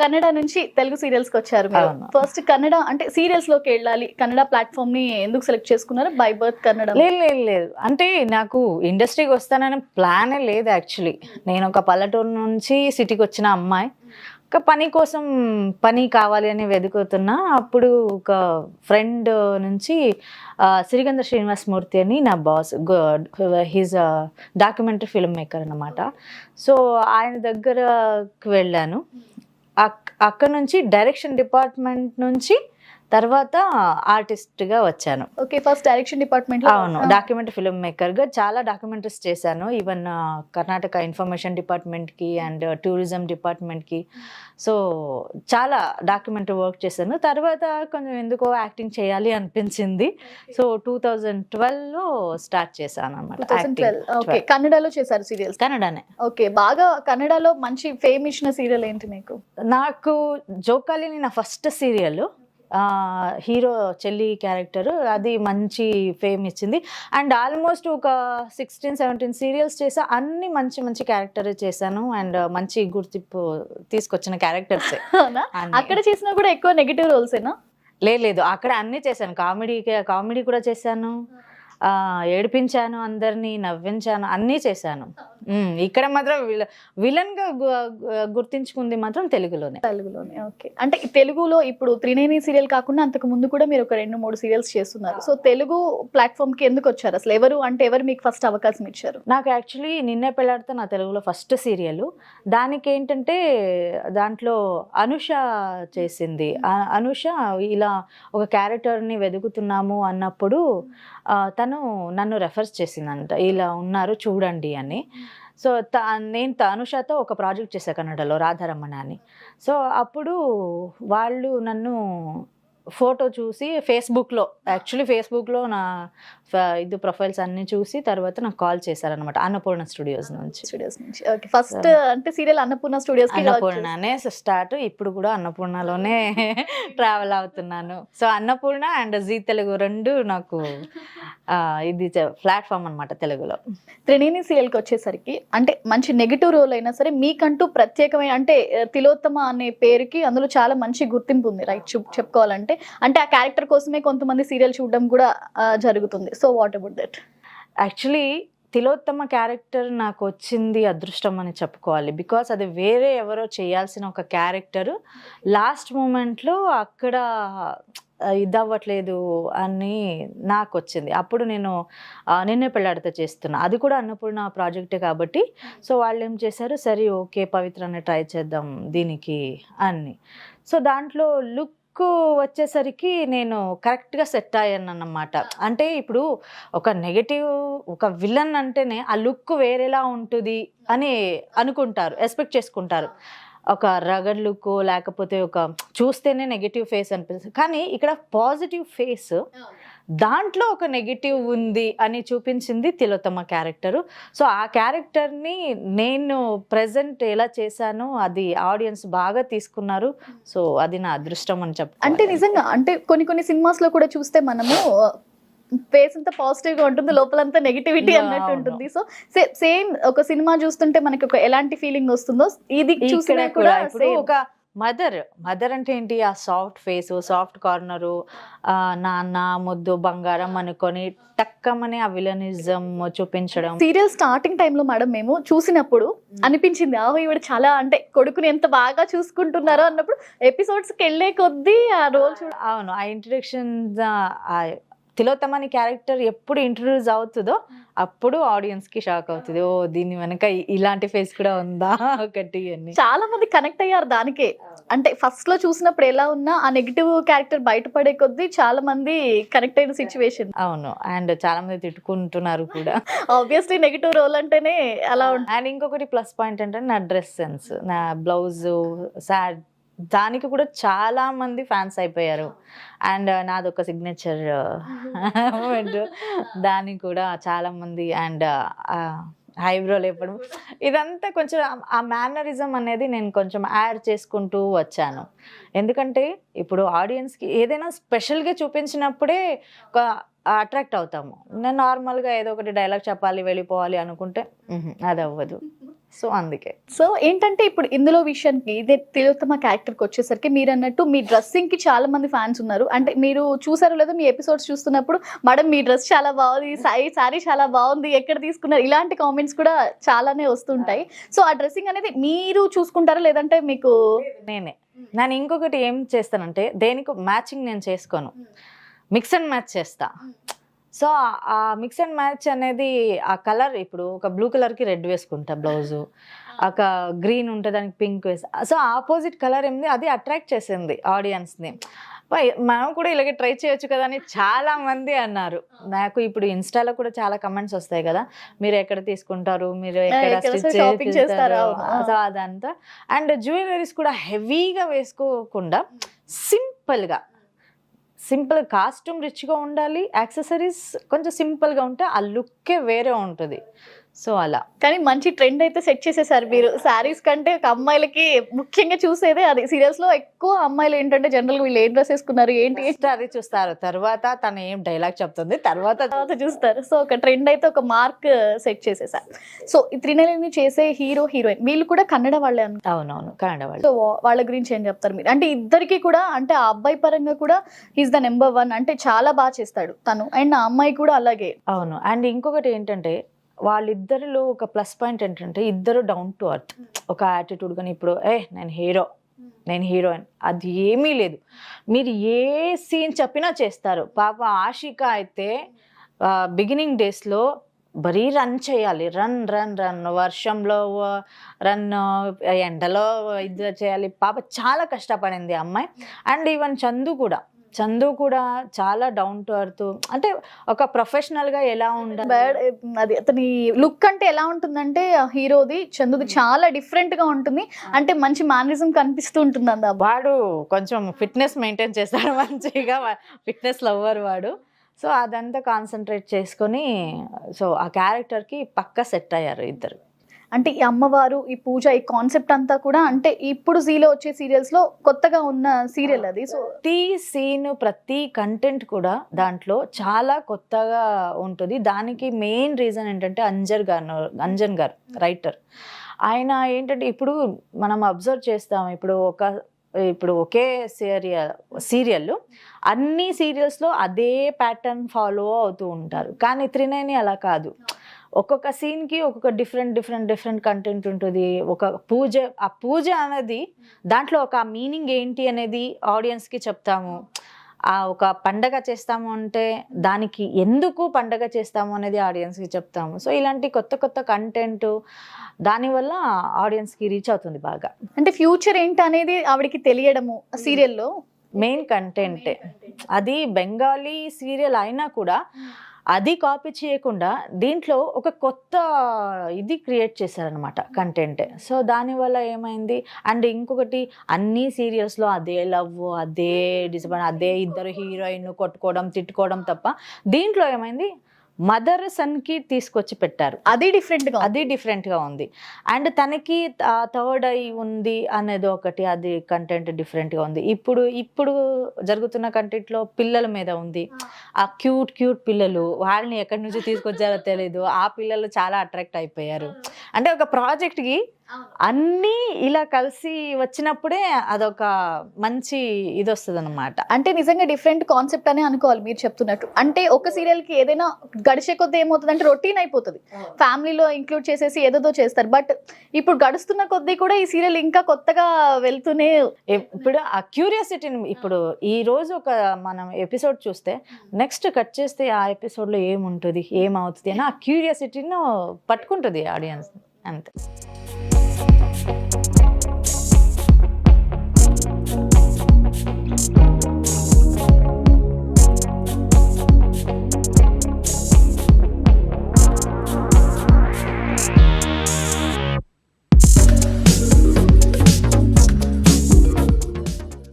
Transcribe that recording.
కన్నడ నుంచి తెలుగు సీరియల్స్కి వచ్చారు మీరు. ఫస్ట్ కన్నడ అంటే సీరియల్స్లోకి వెళ్ళాలి. కన్నడ ప్లాట్ఫామ్ని ఎందుకు సెలెక్ట్ చేసుకున్నారు? By birth Kannada. లేదు లేదు లేదు. అంటే నాకు ఇండస్ట్రీకి వస్తానని ప్లానే లేదు యాక్చువల్లీ నేను ఒక పల్లెటూరు నుంచి సిటీకి వచ్చిన అమ్మాయి. ఒక పని కోసం పని కావాలి అని వెతుకుతున్నా అప్పుడు ఒక ఫ్రెండ్ నుంచి ఆ, సిరిగంధ శ్రీనివాసమూర్తి అని నా boss he's documentary film maker అనమాట సో ఆయన దగ్గరకు వెళ్ళాను. అక్కడ నుంచి డైరెక్షన్ డిపార్ట్మెంట్ నుంచి తర్వాత ఆర్టిస్ట్గా వచ్చాను. ఓకే ఫస్ట్ డైరెక్షన్ డిపార్ట్మెంట్ అవును డాక్యుమెంటరీ ఫిల్మ్ మేకర్గా చాలా డాక్యుమెంటరీస్ చేశాను. ఈవెన్ కర్ణాటక ఇన్ఫర్మేషన్ డిపార్ట్మెంట్కి అండ్ టూరిజం డిపార్ట్మెంట్కి సో చాలా డాక్యుమెంటరీ వర్క్ చేశాను. తర్వాత కొంచెం ఎందుకో యాక్టింగ్ చేయాలి అనిపించింది. సో టూ థౌజండ్ ట్వెల్వ్లో స్టార్ట్ చేశాను అనమాట కన్నడలో చేశారు సీరియల్స్? కన్నడనే. ఓకే బాగా కన్నడలో మంచి ఫేమ్ ఇచ్చిన సీరియల్ ఏంటి మీకు? నాకు జోకాలిని నా ఫస్ట్ సీరియల్. హీరో చెల్లి క్యారెక్టర్ అది మంచి ఫేమ్ ఇచ్చింది. అండ్ ఆల్మోస్ట్ ఒక సిక్స్టీన్ సెవెంటీన్ సీరియల్స్ చేసా అన్ని మంచి మంచి క్యారెక్టర్ చేశాను. అండ్ మంచి గుర్తింపు తీసుకొచ్చిన క్యారెక్టర్స్. అక్కడ చేసినా కూడా ఎక్కువ నెగిటివ్ రోల్స్ ఏనా లేదు. అక్కడ అన్ని చేశాను. కామెడీ కామెడీ కూడా చేశాను. ఏడిపించాను అందరినీ నవ్వించాను అన్నీ చేశాను. ఇక్కడ మాత్రం విల విలన్గా గు- గుర్తించుకుంది మాత్రం తెలుగులోనే. తెలుగులోనే ఓకే. అంటే తెలుగులో ఇప్పుడు త్రినేని సీరియల్ కాకుండా అంతకు ముందు కూడా మీరు ఒక రెండు మూడు సీరియల్స్ చేస్తున్నారు. సో తెలుగు ప్లాట్ఫామ్కి ఎందుకు వచ్చారు? అసలు ఎవరు అంటే ఎవరు మీకు ఫస్ట్ అవకాశం ఇచ్చారు? నాకు యాక్చువల్లీ నిన్నే పెళ్ళాడితే నా తెలుగులో ఫస్ట్ సీరియల్. దానికి ఏంటంటే దాంట్లో అనుష చేసింది. అనుష ఇలా ఒక క్యారెక్టర్ని వెతుకుతున్నాము అన్నప్పుడు తను నన్ను రెఫర్స్ చేసిందంట. ఇలా ఉన్నారు చూడండి అని. సో త నేను తనుషతో ఒక ప్రాజెక్ట్ చేశాను కన్నడలో రాధారమణ అని సో అప్పుడు వాళ్ళు నన్ను ఫోటో చూసి ఫేస్బుక్లో యాక్చువల్లీ ఫేస్బుక్లో నా ఇది ప్రొఫైల్స్ అన్నీ చూసి తర్వాత నాకు కాల్ చేశారనమాట అన్నపూర్ణ స్టూడియోస్ నుంచి. స్టూడియోస్ నుంచి. ఓకే. ఫస్ట్ అంటే సీరియల్ అన్నపూర్ణ స్టూడియోస్కి అన్నపూర్ణనే స్టార్ట్ ఇప్పుడు కూడా అన్నపూర్ణలోనే ట్రావెల్ అవుతున్నాను. So Annapurna and Zee Telugu రెండు నాకు ఇది ప్లాట్ఫామ్ అన్నమాట తెలుగులో. త్రినేని సీరియల్కి వచ్చేసరికి అంటే మంచి నెగిటివ్ రోల్ అయినా సరే మీకంటూ ప్రత్యేకమైన అంటే తిలోత్తమ అనే పేరుకి అందులో చాలా మంచి గుర్తింపు ఉంది. రైట్ చెప్పుకోవాలంటే. అంటే ఆ క్యారెక్టర్ కోసమే కొంతమంది సీరియల్ చూడడం కూడా జరుగుతుంది. So what about that actually Tilottama character నాకు వచ్చింది అదృష్టం అని చెప్పుకోవాలి. బికాస్ అది వేరే ఎవరో చేయాల్సిన ఒక క్యారెక్టర్ లాస్ట్ మూమెంట్లో అక్కడ ఇది ఇదవ్వట్లేదు అని నాకు వచ్చింది. అప్పుడు నేను నిన్నే పెళ్ళాడితే చేస్తున్నా. అది కూడా అన్నపూర్ణ ప్రాజెక్టే కాబట్టి. సో వాళ్ళు ఏం చేశారు? సరే ఓకే పవిత్రని ట్రై చేద్దాం దీనికి అని. సో దాంట్లో లుక్ వచ్చేసరికి నేను కరెక్ట్గా సెట్ అయ్యాను అన్నమాట అంటే ఇప్పుడు ఒక నెగటివ్ ఒక విలన్ అంటేనే ఆ లుక్ వేరేలా ఉంటుంది అని అనుకుంటారు ఎక్స్పెక్ట్ చేసుకుంటారు. ఒక రగడ్ లుక్ లేకపోతే ఒక చూస్తేనే నెగటివ్ ఫేస్ అనిపిస్తుంది. కానీ ఇక్కడ పాజిటివ్ ఫేస్ దాంట్లో ఒక నెగిటివ్ ఉంది అని చూపించింది తిలోత్తమ క్యారెక్టరు సో ఆ క్యారెక్టర్ని నేను ప్రజెంట్ ఎలా చేశానో అది ఆడియన్స్ బాగా తీసుకున్నారు సో అది నా అదృష్టం అని చెప్పి అంటే నిజంగా అంటే కొన్ని కొన్ని సినిమాస్లో కూడా చూస్తే మనము ఫేస్ అంతా పాజిటివ్గా ఉంటుంది లోపలంతా నెగిటివిటీ అన్నట్టు. ఉంటుంది సో సేమ్ ఒక సినిమా చూస్తుంటే మనకి ఒక ఎలాంటి ఫీలింగ్ వస్తుందో ఇది చూసినా కూడా. ఒక మదర్ మదర్ అంటే ఏంటి? ఆ సాఫ్ట్ ఫేస్ సాఫ్ట్ కార్నరు నాన్న ముద్దు బంగారం అనుకొని టక్కమని ఆ విలనిజం చూపించడం. సీరియల్ స్టార్టింగ్ టైంలో మేడం మేము చూసినప్పుడు అనిపించింది ఆహో ఈవిడ చాలా అంటే కొడుకుని ఎంత బాగా చూసుకుంటున్నారో అన్నప్పుడు ఎపిసోడ్స్కి వెళ్ళే కొద్దీ ఆ రోల్ చూడ అవును ఆ ఇంట్రడక్షన్ తిలోత్తమని క్యారెక్టర్ ఎప్పుడు ఇంట్రడ్యూస్ అవుతుందో అప్పుడు ఆడియన్స్కి షాక్ అవుతుంది. ఓ దీని వెనక ఇలాంటి ఫేస్ కూడా ఉందా? ఒకటి అని. చాలా మంది కనెక్ట్ అయ్యారు దానికే. అంటే ఫస్ట్లో చూసినప్పుడు ఎలా ఉన్నా ఆ నెగిటివ్ క్యారెక్టర్ బయటపడే కొద్దీ చాలా మంది కనెక్ట్ అయిన సిచ్యువేషన్ అవును. అండ్ చాలా మంది తిట్టుకుంటున్నారు కూడా. ఆబ్వియస్లీ నెగిటివ్ రోల్ అంటేనే అలా ఉంటుంది అండ్ ఇంకొకటి ప్లస్ పాయింట్ అంటే నా డ్రెస్ సెన్స్ నా బ్లౌజ్ సాడ్ దానికి కూడా చాలా మంది ఫ్యాన్స్ అయిపోయారు. అండ్ నాది ఒక సిగ్నేచర్ మూమెంట్. దానికి కూడా చాలా మంది అండ్ హైబ్రో లేపడం. ఇదంతా కొంచెం ఆ- మేనరిజం అనేది నేను కొంచెం యాడ్ చేసుకుంటూ వచ్చాను. ఎందుకంటే ఇప్పుడు ఆడియన్స్కి ఏదైనా స్పెషల్గా చూపించినప్పుడే అట్రాక్ట్ అవుతాము. నేను నార్మల్గా ఏదో ఒకటి డైలాగ్ చెప్పాలి వెళ్ళిపోవాలి అనుకుంటే అది అవ్వదు సో అందుకే. సో ఏంటంటే ఇప్పుడు ఇందులో విషయానికి ఇదే తిలోత్తమ క్యారెక్టర్కి వచ్చేసరికి మీరు అన్నట్టు మీ డ్రెస్సింగ్కి చాలా మంది ఫ్యాన్స్ ఉన్నారు. అంటే మీరు చూసారో లేదో మీ ఎపిసోడ్స్ చూస్తున్నప్పుడు మేడం మీ డ్రెస్ చాలా బాగుంది సారీ సారీ చాలా బాగుంది ఎక్కడ తీసుకున్నారు? ఇలాంటి కామెంట్స్ కూడా చాలానే వస్తుంటాయి. సో ఆ డ్రెస్సింగ్ అనేది మీరు చూసుకుంటారా? లేదంటే మీకు నేనే. నేను ఇంకొకటి ఏం చేస్తానంటే దేనికి మ్యాచింగ్ నేను చేసుకోను. మిక్స్ అండ్ మ్యాచ్ చేస్తా. సో ఆ మిక్స్ అండ్ మ్యాచ్ అనేది ఆ కలర్ ఇప్పుడు ఒక బ్లూ కలర్కి రెడ్ వేసుకుంటా బ్లౌజు ఒక గ్రీన్ ఉంటే దానికి పింక్ వేసి. సో ఆపోజిట్ కలర్ ఏంది? అది అట్రాక్ట్ చేసింది ఆడియన్స్ని మనం కూడా ఇలాగే ట్రై చేయొచ్చు కదా అని చాలా మంది అన్నారు. నాకు ఇప్పుడు ఇన్స్టాలో కూడా చాలా కమెంట్స్ వస్తాయి కదా. మీరు ఎక్కడ తీసుకుంటారు? మీరు ఎక్కడ చేస్తారా? సో అదంతా. అండ్ జ్యువెలరీస్ కూడా హెవీగా వేసుకోకుండా సింపుల్గా సింపుల్ కాస్ట్యూమ్ రిచ్గా ఉండాలి యాక్సెసరీస్ కొంచెం సింపుల్గా ఉంటే ఆ లుక్కే వేరే ఉంటుంది. సో అలా. కానీ మంచి ట్రెండ్ అయితే సెట్ చేసేసారు మీరు. శారీస్ కంటే ఒక అమ్మాయిలకి ముఖ్యంగా చూసేదే అది. సీరియల్స్లో ఎక్కువ అమ్మాయిలు ఏంటంటే జనరల్ వీళ్ళు ఏం డ్రెస్ వేసుకున్నారు ఏంటి? అది చూస్తారు. తర్వాత తను ఏం డైలాగ్ చెప్తుంది తర్వాత తర్వాత చూస్తారు. సో ఒక ట్రెండ్ అయితే ఒక మార్క్ సెట్ చేసేసారు. సో ఈ త్రినలిని చేసే హీరో హీరోయిన్ వీళ్ళు కూడా కన్నడ వాళ్ళే అవునవును కన్నడ వాళ్ళు. సో వాళ్ళ గురించి ఏం చెప్తారు మీరు? అంటే ఇద్దరికి కూడా అంటే ఆ అబ్బాయి పరంగా కూడా ఈజ్ ద నెంబర్ వన్ అంటే చాలా బాగా చేస్తాడు తను. అండ్ ఆ అమ్మాయి కూడా అలాగే. అవును. అండ్ ఇంకొకటి ఏంటంటే వాళ్ళిద్దరిలో ఒక ప్లస్ పాయింట్ ఏంటంటే ఇద్దరు డౌన్ టు అర్త్ ఒక యాటిట్యూడ్ కానీ ఇప్పుడు ఏ నేను హీరో నేను హీరోయిన్ అది ఏమీ లేదు. మీరు ఏ సీన్ చెప్పినా చేస్తారు. పాప ఆషిక అయితే బిగినింగ్ డేస్లో బరీ రన్ చేయాలి. రన్ రన్ రన్ వర్షంలో రన్ ఎండలో ఇది చేయాలి. పాప చాలా కష్టపడింది అమ్మాయి. అండ్ ఈవెన్ చందు కూడా. చందు కూడా చాలా డౌన్ టు అర్త్ అంటే ఒక ప్రొఫెషనల్గా ఎలా ఉండాలి? బ్యాడ్ అది అతని లుక్ అంటే ఎలా ఉంటుందంటే హీరోది చందుది చాలా డిఫరెంట్గా ఉంటుంది. అంటే మంచి మేనరిజం కనిపిస్తూ ఉంటుంది అంద వాడు కొంచెం ఫిట్నెస్ మెయింటైన్ చేస్తాడు మంచిగా ఫిట్నెస్ లవ్వర్ వాడు. సో అదంతా కాన్సన్ట్రేట్ చేసుకొని సో ఆ క్యారెక్టర్కి పక్క సెట్ అయ్యారు ఇద్దరు. అంటే ఈ అమ్మవారు ఈ పూజ ఈ కాన్సెప్ట్ అంతా కూడా అంటే ఇప్పుడు జీలో వచ్చే సీరియల్స్లో కొత్తగా ఉన్న సీరియల్ అది. సో ప్రతి సీన్ ప్రతి కంటెంట్ కూడా దాంట్లో చాలా కొత్తగా ఉంటుంది. దానికి మెయిన్ రీజన్ ఏంటంటే అంజర్ గారు అంజన్ గారు రైటర్ ఆయన ఏంటంటే ఇప్పుడు మనం అబ్జర్వ్ చేస్తాం ఇప్పుడు ఒక ఇప్పుడు ఒకే సీరియల్ సీరియల్ అన్ని సీరియల్స్లో అదే ప్యాటర్న్ ఫాలో అవుతూ ఉంటారు. కానీ త్రినేని అలా కాదు. ఒక్కొక్క సీన్కి ఒక్కొక్క డిఫరెంట్ డిఫరెంట్ డిఫరెంట్ కంటెంట్ ఉంటుంది. ఒక పూజ ఆ పూజ అనేది దాంట్లో ఒక మీనింగ్ ఏంటి అనేది ఆడియన్స్కి చెప్తాము. ఆ ఒక పండగ చేస్తాము అంటే దానికి ఎందుకు పండగ చేస్తాము అనేది ఆడియన్స్కి చెప్తాము. సో ఇలాంటి కొత్త కొత్త కంటెంట్ దానివల్ల ఆడియన్స్కి రీచ్ అవుతుంది బాగా. అంటే ఫ్యూచర్ ఏంటి అనేది ఆవిడకి తెలియడము సీరియల్లో మెయిన్ కంటెంట్ అది బెంగాలీ సీరియల్ అయినా కూడా అది కాపీ చేయకుండా దీంట్లో ఒక కొత్త ఇది క్రియేట్ చేశారనమాట కంటెంట్ సో దానివల్ల ఏమైంది? అండ్ ఇంకొకటి అన్ని సీరియల్స్లో అదే లవ్ అదే డిసప్పాయింట్ అదే ఇద్దరు హీరోయిన్ కొట్టుకోవడం తిట్టుకోవడం తప్ప దీంట్లో ఏమైంది? మదర్ సన్కి తీసుకొచ్చి పెట్టారు. అది డిఫరెంట్గా ఉంది. అది డిఫరెంట్గా ఉంది. అండ్ తనకి థర్డ్ ఐ ఉంది అనేది ఒకటి అది కంటెంట్ డిఫరెంట్గా ఉంది. ఇప్పుడు ఇప్పుడు జరుగుతున్న కంటెంట్లో పిల్లల మీద ఉంది. ఆ. క్యూట్ క్యూట్ పిల్లలు వాళ్ళని ఎక్కడి నుంచి తీసుకొచ్చారో తెలీదు. ఆ పిల్లలు చాలా అట్రాక్ట్ అయిపోయారు. అంటే ఒక ప్రాజెక్ట్కి అన్నీ ఇలా కలిసి వచ్చినప్పుడే అదొక మంచి ఇది వస్తుంది అనమాట అంటే నిజంగా డిఫరెంట్ కాన్సెప్ట్ అనే అనుకోవాలి మీరు చెప్తున్నట్టు. అంటే ఒక సీరియల్కి ఏదైనా గడిచే కొద్ది ఏమవుతుంది అంటే రొటీన్ అయిపోతుంది. ఫ్యామిలీలో ఇంక్లూడ్ చేసేసి ఏదేదో చేస్తారు. బట్ ఇప్పుడు గడుస్తున్న కొద్దీ కూడా ఈ సీరియల్ ఇంకా కొత్తగా వెళ్తూనే ఇప్పుడు ఆ క్యూరియాసిటీని ఇప్పుడు ఈ రోజు ఒక మనం ఎపిసోడ్ చూస్తే నెక్స్ట్ కట్ చేస్తే ఆ ఎపిసోడ్లో ఏముంటుంది? ఏమవుతుంది? అని ఆ క్యూరియాసిటీని పట్టుకుంటుంది ఆడియన్స్ అంతే.